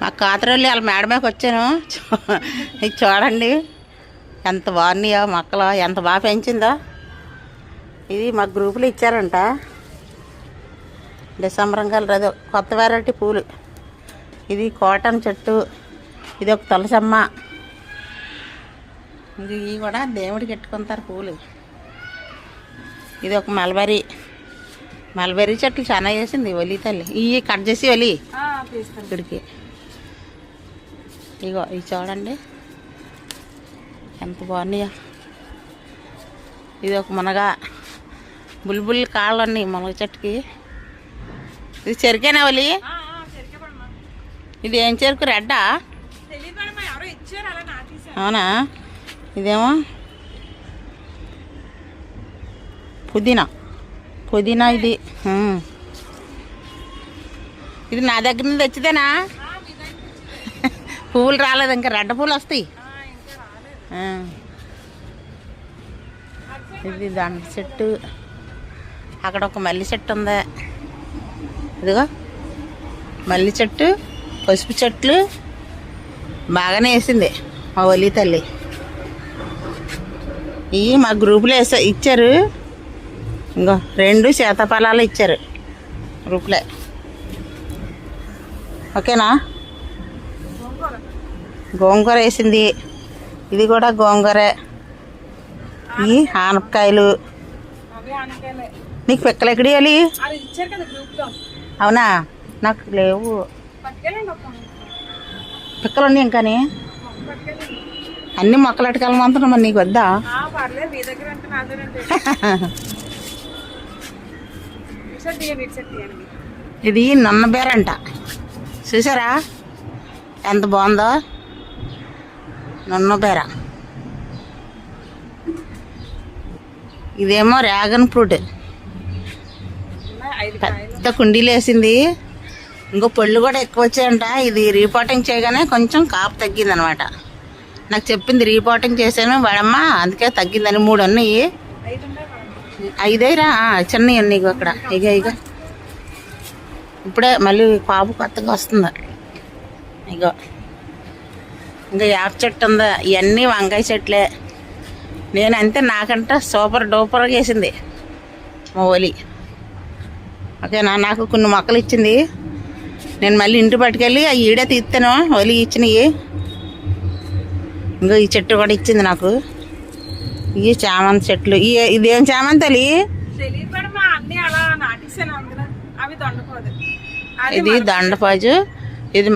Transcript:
మా కాతరల్లి వాళ్ళ మేడ మీదకి వచ్చాను. ఇది చూడండి. ఎంత బాగున్నాయో మొక్కలు ఎంత బాగా పెంచిందో. ఇది మా గ్రూపులో ఇచ్చారంట. డిసెంబర్ కలర్ కొత్త వెరైటీ పూలు. ఇది కాటన్ చెట్టు ఇది ఒక తులసమ్మ. ఇంక ఇవి కూడా దేవుడికి పెట్టుకుంటారు పూలు. ఇది ఒక మల్బరీ. మల్బరీ చెట్లు చాలా వేసింది ఒలి తల్లి. ఇవి కట్ చేసి ఒలి. ఇక్కడికి. ఇగో ఇవి చూడండి. ఎంత బాగున్నాయో. ఇది ఒక మునగ. బుల్బుల్ కాళ్ళు ఉన్నాయి మునగ చెట్టుకి. ఇది చెరికేనా ఒలి సరిగ్గా ఇది ఏం చెరుకు రెడ్డా? అవునా? ఇదేమో? పుదీనా. పుదీనా ఇది. ఇది నా దగ్గర నుంచి తెచ్చిదేనా పువ్వులు రాలేదు ఇంకా రెడ్డ పూలు వస్తాయి. ఇది దండ చెట్టు. అక్కడ ఒక మల్లి చెట్టు ఉంది. ఇదిగో మల్లి చెట్టు పసుపు చెట్లు బాగానే వేసింది మా ఒలి తల్లి. ఇవి మా గ్రూపులో వేసా ఇచ్చారు. ఇంకో రెండు సీతాఫలాలు ఇచ్చారు గ్రూప్లే. ఓకేనా? గోంగూర వేసింది. ఇది కూడా గోంగూరే. ఈ ఆనపకాయలు. నీకు పిక్కలు ఎక్కడి ఇవ్వాలి అవునా? నాకు లేవు. పిక్కలు ఉన్నాయి ఇంకాని. పట్టుకెళ్ళండి. అన్ని మొక్కలు అట్టుకెళ్ళమంటున్నా మరి నీకు వద్దా? ఇది నన్న బేరంట. చూసారా? ఎంత బాగుందో? నన్న బేర ఇదేమో డ్రాగన్ ఫ్రూట్. పెద్ద కుండీలు వేసింది. ఇంకో పళ్ళు కూడా ఎక్కువ వచ్చాయంట. ఇది రీపోటింగ్ చేయగానే కొంచెం కాపు తగ్గింది అనమాట నాకు చెప్పింది రీపోటింగ్ చేశాను. వాడమ్మ అందుకే తగ్గిందని మూడు ఉన్నాయి. ఐదైరా? ఐదేరా చిన్నవి ఉన్నాయి ఇగో అక్కడ. ఇక ఇక ఇప్పుడే మళ్ళీ పాపు కొత్తగా వస్తుంది. ఇగో. ఇంకా యాప చెట్టు ఉందా? ఇవన్నీ వంకాయ చెట్లే. నేను అంతే నాకంట సూపర్ డూపర్గా వేసింది మా ఒలి ఓకేనా? నాకు కొన్ని మొక్కలు ఇచ్చింది. నేను మళ్ళీ ఇంటి పట్టుకెళ్ళి ఆ ఈడే తీస్తాను. ఒలి ఇచ్చినవి ఇంకో ఈ చెట్టు కూడా ఇచ్చింది నాకు. ఇవి చామంతి చెట్లు. ఈ ఇదేం అన్ని అలా ఇది దండపాజు. ఇది